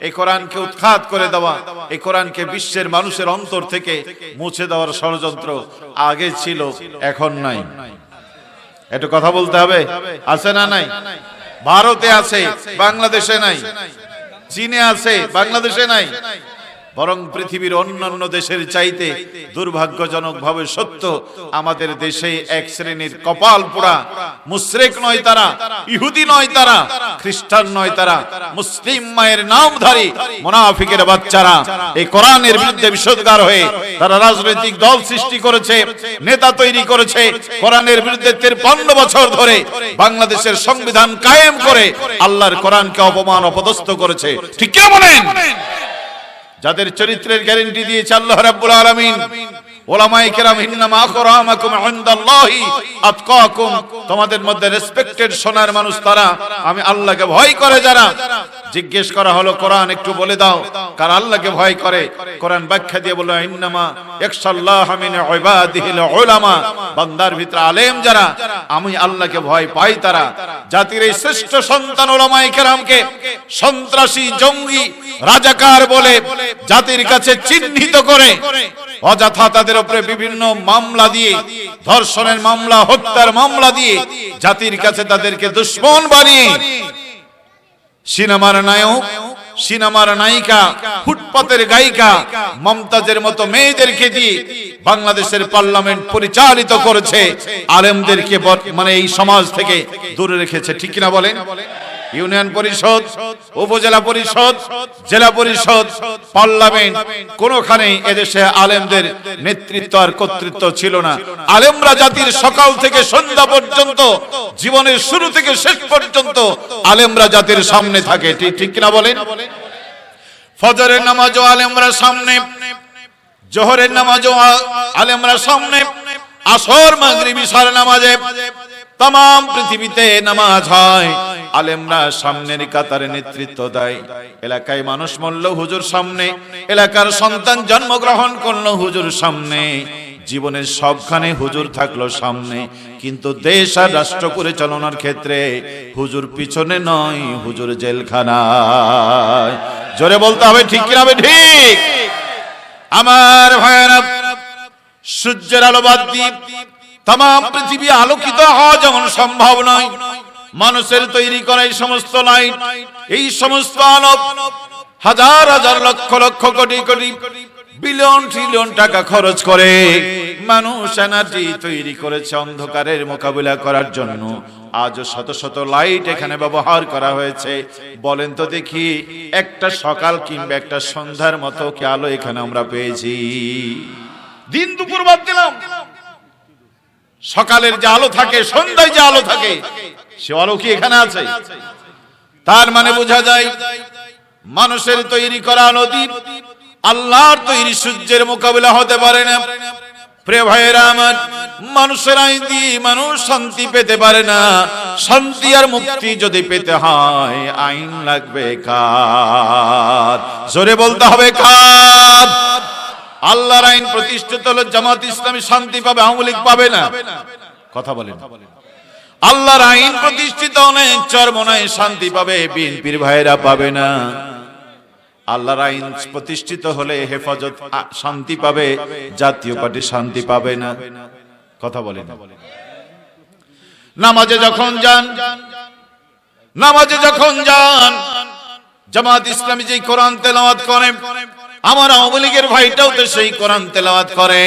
এই কোরআনকে উৎখাত করে দেওয়া, এই কোরআনকে বিশ্বের মানুষের অন্তর থেকে মুছে দেওয়ার ষড়যন্ত্র আগে ছিল, এখন নাই। একটু কথা বলতে হবে? আছে না নাই? ভারতে আছে, বাংলাদেশে নাই। চীনে আছে, বাংলাদেশে নাই। বরং পৃথিবীর অন্যান্য দেশের চাইতে দুর্ভাগ্যজনক ভাবে সত্য, আমাদের দেশে এক শ্রেণির কপাল পোড়া, মুশরিক নয় তারা, ইহুদি নয় তারা, খ্রিস্টান নয় তারা, মুসলিম মায়ের নামধারী মুনাফিকের বাচ্চারা এই কোরআনের বিরুদ্ধে বিষদগার হয়ে তারা রাজনৈতিক দল সৃষ্টি করেছে, নেতা তৈরি করেছে, কোরআনের বিরুদ্ধে তিরপান্ন বছর ধরে বাংলাদেশের সংবিধান কায়েম করে আল্লাহর কোরআনকে অপমান অপদস্থ করেছে। ঠিক কে বলেন? যাদের চরিত্রের গ্যারেন্টি দিয়েছে আল্লাহ রাব্বুল আলামিন। তোমাদের মধ্যে রেসপেক্টেড সোনার মানুষ তারা। আমি আল্লাহকে ভয় করে যারা। জিজ্ঞেস করা হলো, কোরআন একটু বলে দাও। কার আল্লাহকে ভয় করে? কোরআন ব্যাখ্যা দিয়ে বলল, ইন্নামা আলেম যারা, আমি আল্লাহকে ভয় পাই তারা। জাতির এই শ্রেষ্ঠ সন্তান সন্ত্রাসী, জঙ্গি, রাজাকার বলে জাতির কাছে চিহ্নিত করে অযথা তাদের উপরে বিভিন্ন মামলা দিয়ে, ধর্ষণের মামলা, হত্যার মামলা দিয়ে জাতির কাছে তাদেরকে দুশ্মন বানিয়ে, সিনেমার নায়ক, সিনেমার নায়িকা, ফুটপাতের গায়িকা, মমতাজের মতো মেয়েদেরকে দিয়ে বাংলাদেশের পার্লামেন্ট পরিচালিত করেছে, আলেমদেরকে মানে এই সমাজ থেকে দূরে রেখেছে, ঠিক কিনা বলেন? ইউনিয়ন পরিষদ, উপজেলা পরিষদ, জেলা পরিষদ, পার্লামেন্ট, কোনখানেই এদেশে আলেমদের নেতৃত্ব আর কর্তৃত্ব ছিল না। আলেমরা জাতির সকাল থেকে সন্ধ্যা পর্যন্ত, জীবনের শুরু থেকে শেষ পর্যন্ত আলেমরা জাতির সামনে থাকে। ঠিক কিনা বলেন? ফজরের নামাজও আলেমরা সামনে, জোহরের নামাজও আলেমরা সামনে, আসর, মাগরিব, ইশার নামাজে তাম পৃথিবীতে নামাজ হয়। আলেমরা সামনের কাতারে নেতৃত্ব দেয়। এলাকায় মানুষ মরল হুজুর সামনে। এলাকার সন্তান জন্মগ্রহণ করল হুজুর সামনে। জীবনের সবখানে হুজুর থাকল সামনে। কিন্তু দেশ আর রাষ্ট্র পরিচালনার ক্ষেত্রে হুজুর পিছনে নয়, হুজুর জেলখানায়। জোরে বলতে হবে, ঠিক হবে, ঠিক? আমার ভাইয়েরা, সূর্যের আলো বাদ দিয়ে তাম পৃথিবী আলোকিত হওয়া যেমন সম্ভব নয়, মানুষের তৈরি করা এই সমস্ত লাইট এই সমস্ত আলো হাজার হাজার লক্ষ লক্ষ কোটি কোটি বিলিয়ন ট্রিলিয়ন টাকা খরচ করে মানুষ এনার্জি তৈরি করেছে অন্ধকারের মোকাবিলা করার জন্য। আজও শত শত লাইট এখানে ব্যবহার করা হয়েছে। বলেন তো দেখি, একটা সকাল কিংবা একটা সন্ধ্যার মতো কি আলো এখানে আমরা পেয়েছি? দিন দুপুর বাদ দিলাম। সকালের যে আলো থাকে, সন্ধ্যায় যে আলো থাকে, সে আলো কি এখানে আছে। তার মানে বোঝা যায়, মানুষের তৈরি করা নদী আল্লাহর তৈরি সূর্যের মোকাবিলা হতে পারে না। প্রিয় ভাইয়েরা মানুষের মানুষ শান্তি পেতে পারে না। শান্তি আর মুক্তি যদি পেতে হয়, আইন লাগবে কার? জোরে বলতে হবে কার? আল্লাহর আইন প্রতিষ্ঠিত হলো জামাত ইসলামী শান্তি পাবে, আওয়ামী লীগ পাবে না। কথা বলেন। আল্লাহর আইন প্রতিষ্ঠিত হলে চরমনায় শান্তি পাবে, বিএনপির ভাইরা পাবে না। আল্লাহর আইন প্রতিষ্ঠিত হলে হেফাজত শান্তি পাবে, জাতীয় পার্টি শান্তি পাবে না। কথা বলেন। নামাজে যখন যান, নামাজে যখন যান, জামাত ইসলামী যেই কোরআন তেলাওয়াত করে আমার আওয়ামী লীগের ভাইটাও তো সেই কোরআন তেলাওয়াত করে।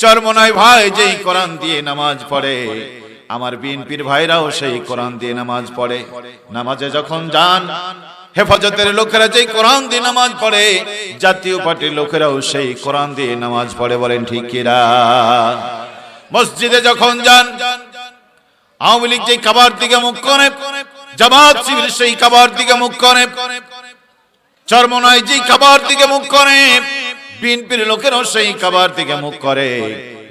চরমনায় ভাই যেই কোরআন দিয়ে নামাজ পড়ে, আমার বিএনপির ভাইরাও সেই কোরআন দিয়ে নামাজ পড়ে। নামাজে যখন যান, হেফাজতের লোকেরা যেই কোরআন দিয়ে নামাজ পড়ে, জাতীয় পার্টির লোকেরাও সেই কোরআন দিয়ে নামাজ পড়ে, বলেন ঠিক কিরা মসজিদে যখন যান, আওয়ামী লীগ যেই কাবার দিকে মুখ করে, জামাত শিবির সেই কাবার দিকে মুখ করে। চরমনায় যেই কাবার দিকে মুখ করে, বিএনপির লোকেরাও সেই কাবার দিকে মুখ করে।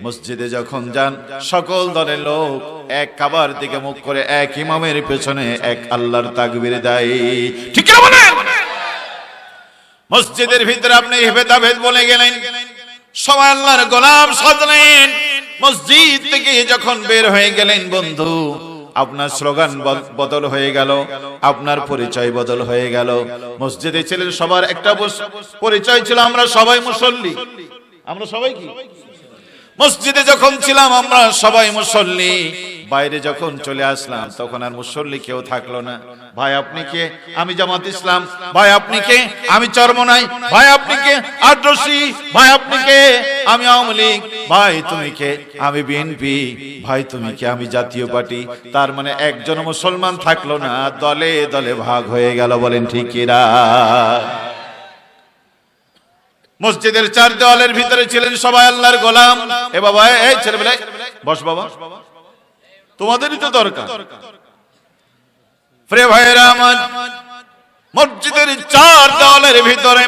মসজিদে যখন যান, সকল দলের লোক এক কাবার দিকে মুখ করে, এক ইমামের পেছনে এক আল্লাহর তাকবীর দেয়। ঠিক মসজিদের ভিতরে আপনি ভেদাভেদ বলে গেলেন। সবাই আল্লাহর গোলাম সাজলেন। মসজিদ থেকে যখন বের হয়ে গেলেন, বন্ধু আপনার স্লোগান বদল হয়ে গেল, আপনার পরিচয় বদল হয়ে গেল। মসজিদে ছিলেন সবার একটা পরিচয় ছিল, আমরা সবাই মুসল্লি। আমরা সবাই কি? মসজিদে যখন ছিলাম, আমরা সবাই মুসল্লি। বাইরে যখন চলে আসলাম, তখন আর মুসল্লি কেউ থাকল না। ভাই, আপনি কে? আমি জামাত ইসলাম। ভাই, আপনি কে? আমি চরমনাই ভাই, আপনি কে? আদ্রসি। ভাই, আপনি কে? আমি আওয়ামী লীগ। ভাই, তুমি কে? আমি বিএনপি। ভাই, তুমি কে? আমি জাতীয় পার্টি। তার মানে একজন মুসলমান থাকল না, দলে দলে ভাগ হয়ে গেল, বলেন ঠিক কিরা মসজিদের চার দেওয়ালের ভিতরে ছিলেন সবাই আল্লাহর গোলাম। এ বাবা এই ছেলেবেলা বস বাবা। তোমাদেরই তো দরকার। প্রিয় ভাইয়েরা আমার, মসজিদের চার দেওয়ালের ভিতরে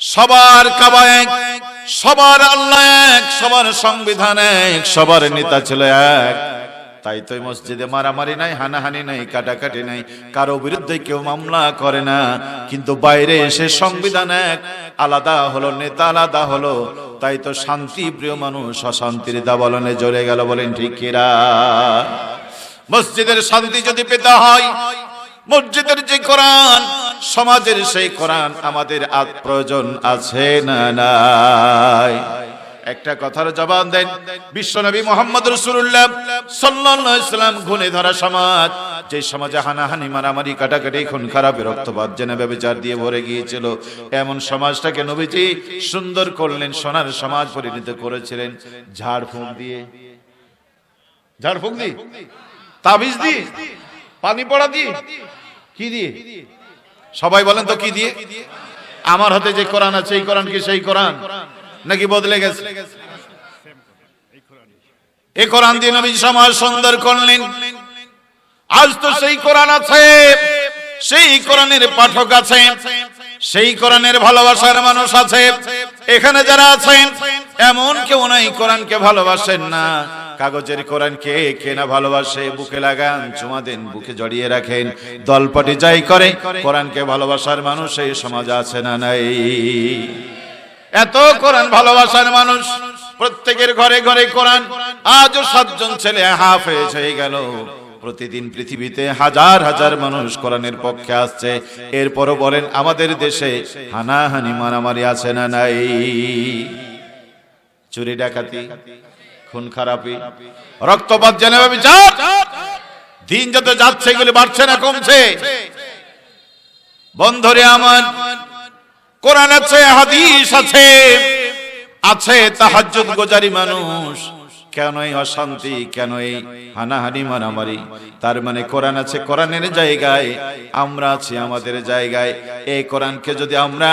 সবার কাবা এক, সবার আল্লাহ এক, সবার সংবিধান এক, সবার নেতা ছিল এক। তাই তো মসজিদে মারামারি নাই, হানাহানি নাই, কাটাকাটি নাই। কারও বিরুদ্ধে কেউ মামলা করে না। কিন্তু বাইরে এসে সংবিধান এক, আলাদা হলো নেতা, আলাদা হলো তাই তো শান্তি প্রিয় মানুষ অশান্তির দাবলনে জ্বলে গেল বলেন ঠিক কিরা মসজিদের শান্তি যদি পেতে হয়, মসজিদের যে কোরআন, সমাজের সেই কোরআন আমাদের আজ প্রয়োজন আছে না নাই? একটা কথার জবাব দেন। বিশ্বনবী মোহাম্মদ রসুল্লাহ সাল্লাম গুণে ধরা সমাজ, যে সমাজে হানাহানি, মারামারি, কাটাকাটি খুন খারাপ রক্তপাত জেনে ব্যবচার দিয়ে ভরে গিয়েছিল। এমন সমাজটাকে নবীজি সুন্দর করলেন, সোনার সমাজ পরিণত করেছিলেন। ঝাড় ফুঁক দিয়ে। ঝাড় ফুঁক দিয়ে? তাবিজ দিয়ে? পানি পড়া দিয়ে? কি দিয়ে? সবাই বলেন তো কি দিয়ে? আমার হাতে যে কোরআন আছে, এই কোরআন কি সেই কোরআন? নাকি বদলে গেছে? এই কোরআন দিয়ে নবী সমাজ সুন্দর করলেন। আজ তো সেই কোরআন আছে। সেই কোরআনের পাঠক আছে। সেই কোরআনের ভালোবাসার মানুষ আছে। এখানে যারা আছেন এমন কেউ নাই কোরআনকে ভালোবাসেন না। কাগজের কোরআন কে কে না ভালোবাসে? বুকে লাগান চুমা দেন বুকে জড়িয়ে রাখেন। দলপটি যাই করে কোরআনকে ভালোবাসার মানুষ এই সমাজ আছে না নাই? এত কোরআন ভালোবাসার মানুষ। প্রত্যেকের ঘরে ঘরে কোরআন। আজও সাতজন ছেলে হাফেজ হয়ে গেল। প্রতিদিন পৃথিবীতে হাজার হাজার মানুষ কোরআনের পক্ষে আসছে। এরপরও বলেন, আমাদের দেশে হানাহানি, মারামারি আছে না নাই? চুরি, ডাকাতি, খুন, খারাপি, রক্তপাত জেনে বিচার দিন যত যাচ্ছে, এগুলি বাড়ছে না, কমছে। বন্ধরে আমার কোরআন আছে, হাদিস আছে। আছে তাহাজ্জুদ গোজারি মানুষ। কেন এই অশান্তি কেন এই হানাহানি, মারামারি। তার মানে কোরআন আছে কোরআনের জায়গায়, আমরা আছি আমাদের জায়গায়। এই কোরআনকে যদি আমরা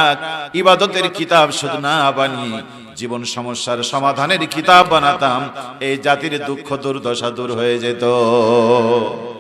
ইবাদতের কিতাব শুধু না বানিয়ে জীবন সমস্যার সমাধানের কিতাব বানাতাম, এই জাতির দুঃখ দুর্দশা দূর হয়ে যেত।